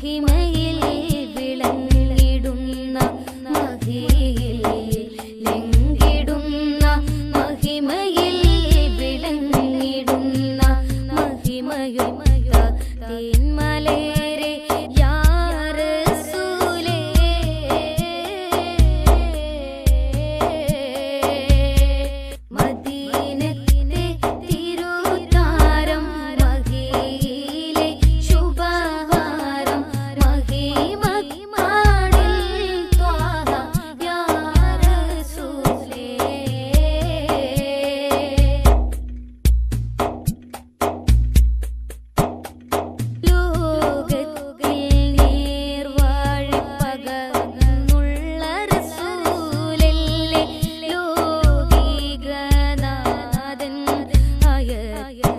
He made. yeah.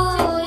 oh.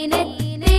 తీరే